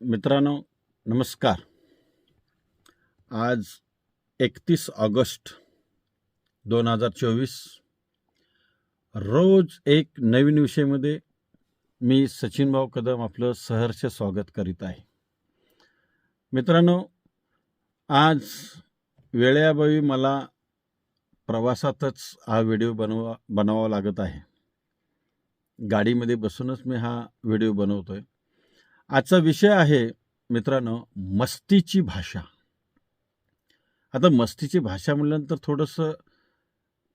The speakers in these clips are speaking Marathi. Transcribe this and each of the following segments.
मित्रांनो नमस्कार. आज एकतीस ऑगस्ट दोन हजार चोवीस. रोज एक नवीन विषयामध्ये मी सचिनभाऊ कदम आपलं सहर्ष स्वागत करीत आहे. मित्रांनो आज वेळेअभावी मला प्रवासातच हा व्हिडिओ बनवा बनवावा लागत आहे. गाडीमध्ये बसूनच मी हा व्हिडिओ बनवतो आहे आजचा विषय आहे मित्रांनो मस्तीची भाषा. आता मस्तीची भाषा म्हटल्यानंतर थोडंसं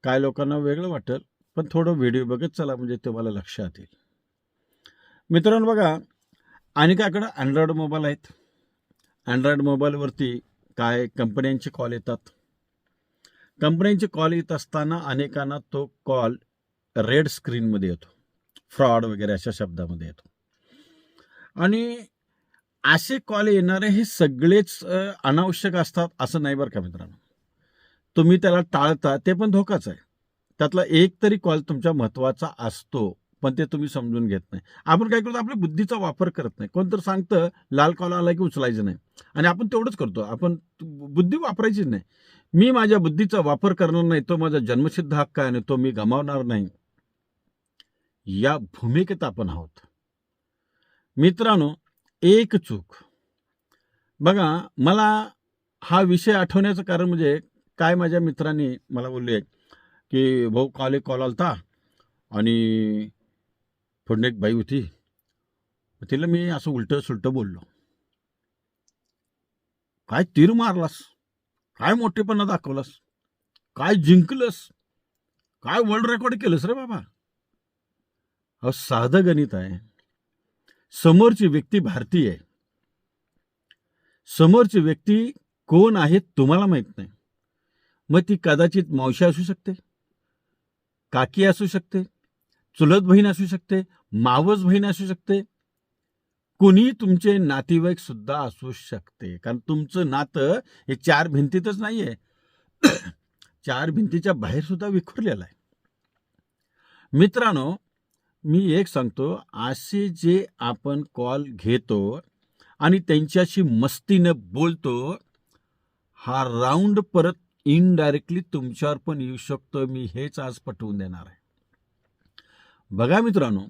काय लोकांना वेगळं वाटेल पण थोडं व्हिडिओ बघत चला म्हणजे तुम्हाला लक्षात येईल. मित्रांनो बघा अनेकाकडं अँड्रॉइड मोबाईल आहेत. अँड्रॉइड मोबाईलवरती काय कंपन्यांचे कॉल येतात? कंपन्यांचे कॉल येत असताना अनेकांना तो कॉल रेड स्क्रीनमध्ये येतो. फ्रॉड वगैरे अशा शब्दामध्ये येतो. आणि असे कॉल येणारे हे सगळेच अनावश्यक असतात असं नाही बरं का मित्रांनो. तुम्ही त्याला टाळता ते पण धोकाच आहे. त्यातला एक तरी कॉल तुमच्या महत्त्वाचा असतो पण ते तुम्ही समजून घेत नाही. आपण काय करतो आपल्या बुद्धीचा वापर करत नाही. कोणतर सांगतं लाल कॉल आला की उचलायचं नाही. आणि आपण तेवढंच करतो. आपण बुद्धी वापरायचीच नाही. मी माझ्या बुद्धीचा वापर करणार नाही तो माझा जन्मसिद्ध हक्क आहे आणि तो मी गमावणार नाही. या भूमिकेत आपण आहोत. मित्रांनो एक चूक. बघा मला हा विषय आठवण्याचं कारण म्हणजे काय माझ्या मित्रांनी मला बोलले की भाऊ कॉल एक कॉल आलता आणि पुढे एक बाई होती. तिला मी असं उलटं सुलटं बोललो. काय तीर मारलास? काय मोठेपणा दाखवलास? काय जिंकलंस? काय वर्ल्ड रेकॉर्ड केलंस रे बाबा? अहो साधं गणित आहे. समोरची व्यक्ती भारतीय आहे. समोरची व्यक्ती कोण आहे तुम्हाला माहीत नाही. मग ती कदाचित मावशी असू शकते काकी असू शकते चुलत बहीण असू शकते मावस बहीण असू शकते. कोणी तुमचे नातेवाईक सुद्धा असू शकते. कारण तुमचं नातं हे चार भिंतीतच नाही आहे चार भिंतीच्या बाहेर सुद्धा विखुरलेलं आहे. मित्रांनो मी एक सांगतो असे जे आपण कॉल घेतो आणि त्यांच्याशी मस्तीनं बोलतो हा राऊंड परत इनडायरेक्टली तुमच्यावर पण येऊ शकतो. मी हेच आज पटवून देणार आहे. बघा मित्रांनो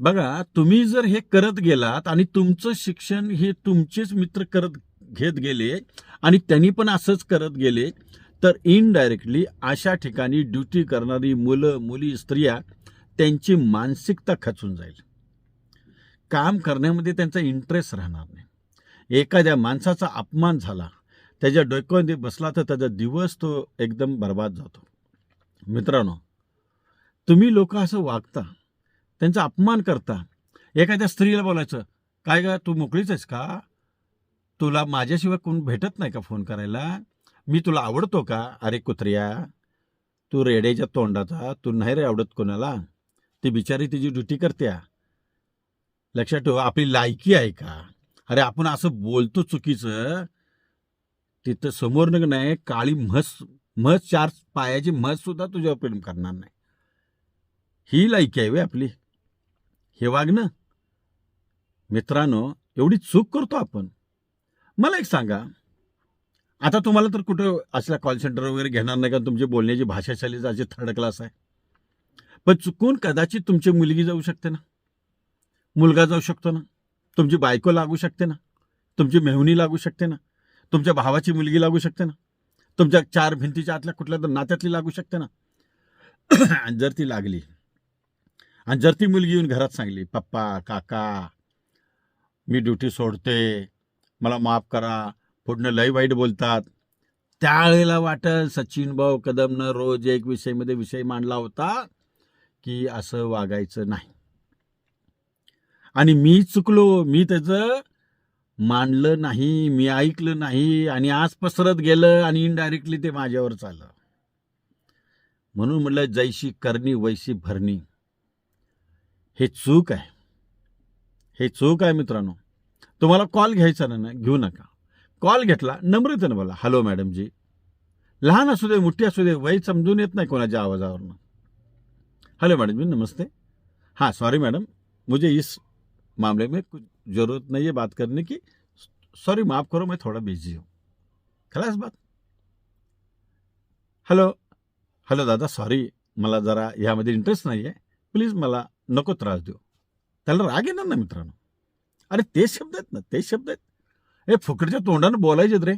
बघा तुम्ही जर हे करत गेलात आणि तुमचं शिक्षण हे तुमचेच मित्र करत घेत गेले आणि त्यांनी पण असंच करत गेले तर इनडायरेक्टली अशा ठिकाणी ड्युटी करणारी मुलं मुली स्त्रिया त्यांची मानसिकता खचून जाईल. काम करण्यामध्ये त्यांचा इंटरेस्ट राहणार नाही. एखाद्या माणसाचा अपमान झाला त्याच्या डोक्यामध्ये बसला तर त्याचा दिवस तो एकदम बर्बाद जातो. मित्रांनो तुम्ही लोक असं वागता त्यांचा अपमान करता एखाद्या स्त्रीला बोलायचं काय का तू मोकळीच आहेस का? तुला माझ्याशिवाय कोण भेटत नाही का फोन करायला? मी तुला आवडतो का? अरे कुत्र्या तू रेड्याच्या तोंडाचा तू नाही रे आवडत कोणाला? ती बिचारी तिची ड्युटी करत्या लक्षात ठेव आपली लायकी आहे का? अरे आपण असं बोलतो चुकीचं. तिथं समोर नाही काळी म्हस म्हस चार पायाची म्हस सुद्धा तुझ्यावर प्रेम करणार नाही. ही लायकी आहे वे आपली. हे वागणं मित्रांनो एवढी चूक करतो आपण. मला एक सांगा. आता तुम्हाला तर कुठं असल्या कॉल सेंटर वगैरे घेणार नाही का? तुमची बोलण्याची भाषाशैली जे थर्ड क्लास आहे. पण चुकून कदाचित तुमची मुलगी जाऊ शकते ना. मुलगा जाऊ शकतो ना. तुमची बायको लागू शकते ना. तुमची मेहुणी लागू शकते ना. तुमच्या भावाची मुलगी लागू शकते ना. तुमच्या चार भिंतीच्या आतल्या कुठल्या तर नात्यातली लागू शकते ना. आणि जर ती लागली आणि जर ती मुलगी येऊन घरात सांगली पप्पा काका मी ड्युटी सोडते मला माफ करा पुढनं लय वाईट बोलतात. त्यावेळेला वाटल सचिन भाऊ कदमनं रोज एक विषयमध्ये विषय मांडला होता. की असं वागायचं नाही. आणि मी चुकलो मी त्याचं मांडलं नाही मी ऐकलं नाही आणि आज पसरत गेलं आणि इनडायरेक्टली ते माझ्यावर चाललं. म्हणून म्हटलं जैशी करणी वैशी भरणी. हे चूक आहे. हे चूक आहे मित्रांनो. तुम्हाला कॉल घ्यायचा ना घेऊ नका. कॉल घेतला नम्रतेनं बोला हॅलो मॅडम जी लहान असू दे मोठी असू दे वय समजून येत नाही कोणाच्या आवाजावरनं. हेलो मैडम जी, नमस्ते। हाँ सॉरी मैडम, मुझे इस मामले में कुछ ज़रूरत नहीं है बात करने की। सॉरी माफ़ करो, मैं थोड़ा बिज़ी हूँ। खलास बात। हॅलो हॅलो दादा सॉरी मला जरा ह्यामध्ये इंटरेस्ट नाही आहे प्लीज़ मला नको त्रास देऊ त्याला राग येणार ना मित्रांनो। अरे तेच शब्द आहेत ना तेच शब्द आहेत। हे फुकटच्या तोंडानं बोलायचेत रे।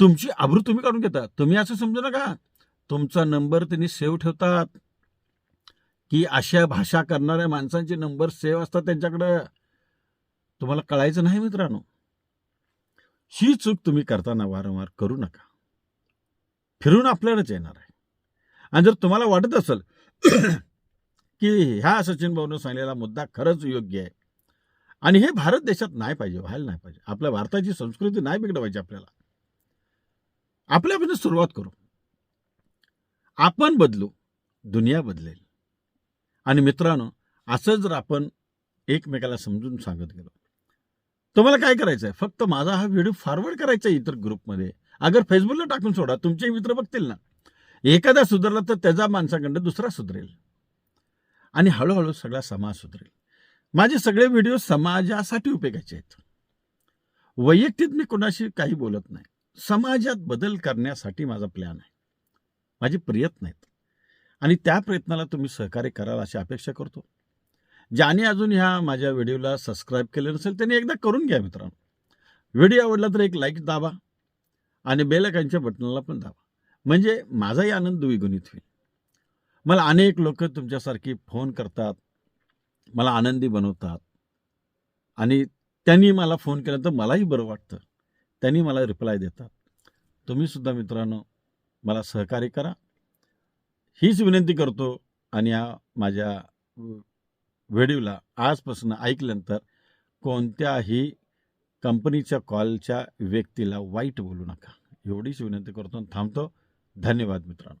तुमची आबरू तुम्ही काढून घेता। तुम्ही असं समजू नका। तुमचा नंबर त्यांनी सेव्ह ठेवतात। की अशा भाषा करणाऱ्या माणसांचे नंबर सेव्ह असतात त्यांच्याकडं? तुम्हाला कळायचं नाही मित्रांनो. ही चूक तुम्ही करताना वारंवार करू नका. फिरून आपल्यालाच येणार आहे. आणि जर तुम्हाला वाटत असेल की ह्या सचिन भाऊनं सांगलेला मुद्दा खरंच योग्य आहे. आणि हे भारत देशात नाही पाहिजे व्हायला नाही पाहिजे. आपल्या भारताची संस्कृती नाही बिघडवायची आपल्याला. आपल्यापासून सुरुवात करू. आपण बदलू दुनिया बदलेल. आणि मित्रांनो असं जर आपण एकमेकाला समजून सांगत गेलो तुम्हाला काय करायचं आहे फक्त माझा हा व्हिडिओ फॉरवर्ड करायचा आहे इतर ग्रुपमध्ये अगर फेसबुकला टाकून सोडा तुमचे मित्र बघतील ना. एखादा सुधारला तर त्याचा माणसाकडं दुसरा सुधरेल. आणि हळूहळू सगळा समाज सुधरेल. माझे सगळे व्हिडिओ समाजासाठी उपयोगाचे आहेत. वैयक्तिक मी कोणाशी काही बोलत नाही. समाजात बदल करण्यासाठी माझा प्लॅन आहे. माझे प्रयत्न आहेत. आणि त्या प्रयत्नाला तुम्ही सहकार्य कराल अशी अपेक्षा करतो. ज्याने अजून ह्या माझ्या व्हिडिओला सबस्क्राईब केले नसेल त्यांनी एकदा करून घ्या मित्रांनो. व्हिडिओ आवडला तर एक लाईक दाबा आणि बेलकांच्या बटनाला पण दाबा. म्हणजे माझाही आनंद द्विगुणित होईल. मला अनेक लोक तुमच्यासारखी फोन करतात मला आनंदी बनवतात आणि त्यांनी मला फोन केला तर मलाही बरं वाटतं. त्यांनी मला रिप्लाय देतात. तुम्हीसुद्धा मित्रांनो मला सहकार्य करा. हीच विनंती करतो आणि या माझ्या व्हिडिओला आजपासून ऐकल्यानंतर कोणत्याही कंपनीच्या कॉलच्या व्यक्तीला वाईट बोलू नका. एवढीच विनंती करतो आणि थांबतो. धन्यवाद मित्रांनो.